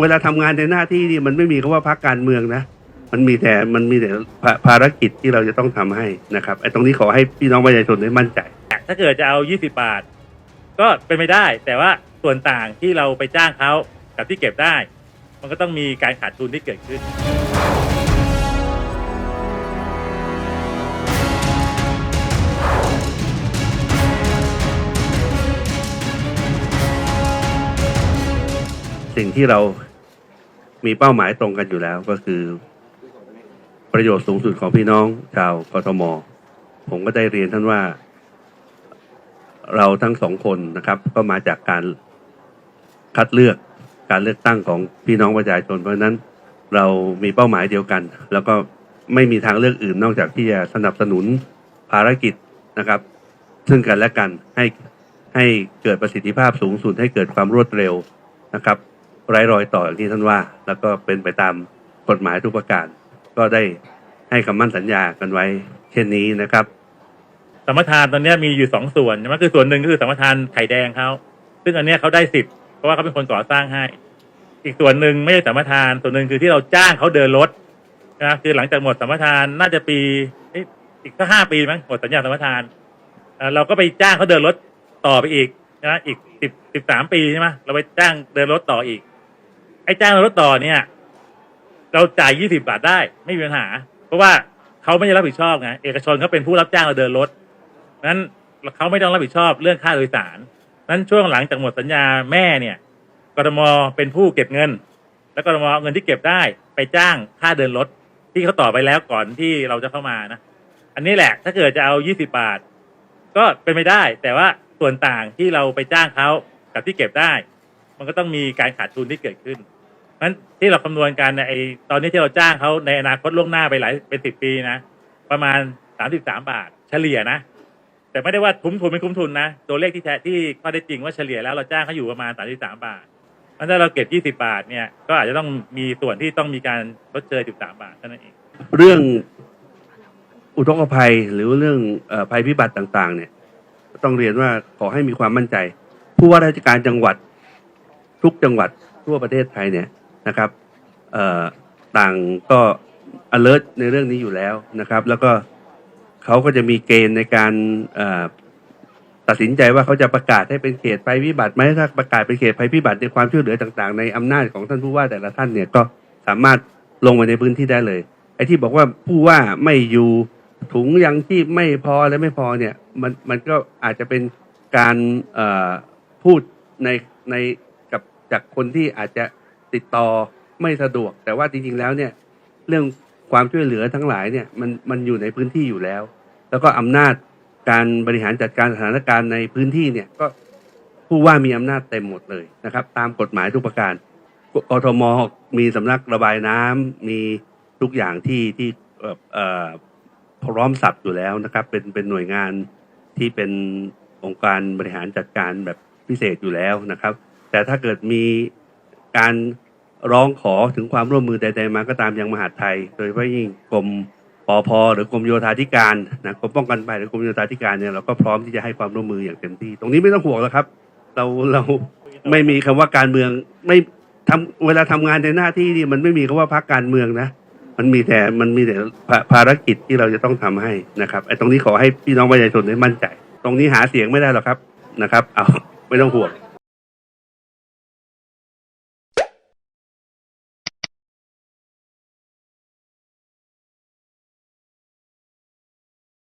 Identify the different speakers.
Speaker 1: เวลาทำงานในหน้าที่นี่มันไม่มีคำว่าพักการเมืองนะมันมีแต่มันมีแต่ภาภารกิจที่เราจะต้องทำให้นะครับไอ้ตรงนี้ขอให้พี่น้องประชาชนได้มั่นใจ
Speaker 2: ถ้าเกิดจะเอา 20 บาท ก็เป็นไม่ได้ แต่ว่าส่วนต่างที่เราไปจ้างเขากับที่เก็บได้ มันก็ต้องมีการขาดทุนที่เกิดขึ้น
Speaker 1: สิ่งที่เรา มีเป้าหมายตรงกันอยู่แล้วก็คือ ประโยชน์สูงสุดของพี่น้องชาวกทม ผมก็ได้เรียนท่านว่า เราทั้งสองคนนะครับ ก็มาจากการคัดเลือกการเลือกตั้งของพี่น้องประชาชน เพราะนั้นเรามีเป้าหมายเดียวกัน แล้วก็ไม่มีทางเลือกอื่นนอกจากที่จะสนับสนุนภารกิจนะครับ ซึ่งกันและกันให้ให้เกิดประสิทธิภาพสูงสุดให้เกิดความรวดเร็วนะครับ ไร้รอยต่ออย่างที่ท่านว่า แล้วก็เป็นไปตามกฎหมายทุกประการ ก็ได้ให้คำมั่นสัญญากันไว้เช่นนี้นะครับ
Speaker 2: สมปทานตอนนี้มีอยู่สองส่วนใช่ไหมคือส่วนหนึ่งก็คือสมปทานไข่แดงเขาซึ่งอันนี้เขาได้สิทธิ์เพราะว่าเขาเป็นคนก่อสร้างให้ อีกส่วนหนึ่งไม่ใช่สมปทานส่วนหนึ่งคือที่เราจ้างเขาเดินรถนะคือหลังจากหมดสัมปทานน่าจะปีอีกสักห้าปีมั้งหมดสัญญาสัมปทานเราก็ไปจ้างเขาเดินรถต่อไปอีกนะอีกสิบสิบสามปีใช่ไหมเราไปจ้างเดินรถต่ออีก ไอ้จ้างเดินรถต่อเนี่ย เราจ่ายยี่สิบาทได้ ไม่มีปัญหา เพราะว่าเขาไม่ได้รับผิดชอบไงเอกชนเขาเป็นผู้รับจ้างเราเดินรถนั้นเขาไม่ต้องรับผิดชอบเรื่องค่าโดยสารนั้นช่วงหลังจากหมดสัญญาแม่เนี่ยกทมเป็นผู้เก็บเงิน แล้วกทมเอาเงินที่เก็บได้ไปจ้างค่าเดินรถที่เขาต่อไปแล้วก่อนที่เราจะเข้ามานะอันนี้แหละถ้าเกิดจะเอา20บาท ก็เป็นไม่ได้ แต่ว่าส่วนต่างที่เราไปจ้างเขากับที่เก็บได้ มันก็ต้องมีการขาดทุนที่เกิดขึ้นนั้นที่เราคำนวณกันในยไอตอนนี้ที่เราจ้างเขาในอนาคตล่วงหน้าไปหลายเป็นสิบปีนะ ประมาณ33บสามบาท เฉลี่ยนะ แต่ไม่ได้ว่าคุ้มทุนไม่คุ้มทุนนะ ตัวเลขที่แท้ที่ข้อได้จริงว่าเฉลี่ยแล้วเราจ้างเขาอยู่ประมาณ33บาทเพราะฉะนั้นถ้าเราเก็บ20บาทเนี่ยก็อาจจะต้องมีส่วนที่ต้องมีการลดเชย13บาทเท่านั้นเอง
Speaker 1: เรื่องอุทกภัยหรือเรื่องเออภัยพิบัติต่าง ๆ เนี่ย ต้องเรียนว่าขอให้มีความมั่นใจ ผู้ว่าราชการจังหวัด ทุกจังหวัดทั่วประเทศไทยเนี่ยนะครับต่างก็ alert ในเรื่องนี้อยู่แล้วนะครับ แล้วก็เขาก็จะมีเกณฑ์ในการตัดสินใจว่าเขาจะประกาศให้เป็นเขตภัยพิบัติไหมถ้าประกาศเป็นเขตภัยพิบัติในความช่วยเหลือต่างๆ ในอำนาจของท่านผู้ว่าแต่ละท่านเนี่ยก็สามารถลงไปในพื้นที่ได้เลยไอ้ที่บอกว่าผู้ว่าไม่อยู่ถุงยังชีพไม่พอและไม่พอเนี่ยมันมันก็อาจจะเป็นการพูดในใน จากคนที่อาจจะติดต่อไม่สะดวก แต่ว่าจริงๆแล้วเนี่ยเรื่องความช่วยเหลือทั้งหลายเนี่ยมันมันอยู่ในพื้นที่อยู่แล้ว แล้วก็อำนาจการบริหารจัดการสถานการณ์ในพื้นที่เนี่ยก็ผู้ว่ามีอำนาจเต็มหมดเลยนะครับ ตามกฎหมายทุกประการกทมมีสำนักระบายน้ำมีทุกอย่างที่ที่เอ่อพร้อมสับอยู่แล้วนะครับ เป็นเป็นหน่วยงานที่เป็นองค์การบริหารจัดการแบบพิเศษอยู่แล้วนะครับ แต่ถ้าเกิดมีการร้องขอถึงความร่วมมือใดๆมาก็ตามยังมหาดไทย โดยเฉพาะยิ่งกรมปอพอหรือกรมโยธาธิการนะกรมป้องกันภัยหรือกรมโยธาธิการเนี่ยเราก็พร้อมที่จะให้ความร่วมมืออย่างเต็มที่ ตรงนี้ไม่ต้องห่วงแล้วครับ เราเราไม่มีคำว่าการเมืองไม่ทำเวลาทำงานในหน้าที่นี่มันไม่มีคำว่าพักการเมืองนะ มันมีแต่มันมีแต่ภารกิจที่เราจะต้องทำให้นะครับไอ้ตรงนี้ขอให้พี่น้องประชาชนได้มั่นใจ ตรงนี้หาเสียงไม่ได้หรอกครับนะครับ เอาไม่ต้องห่วง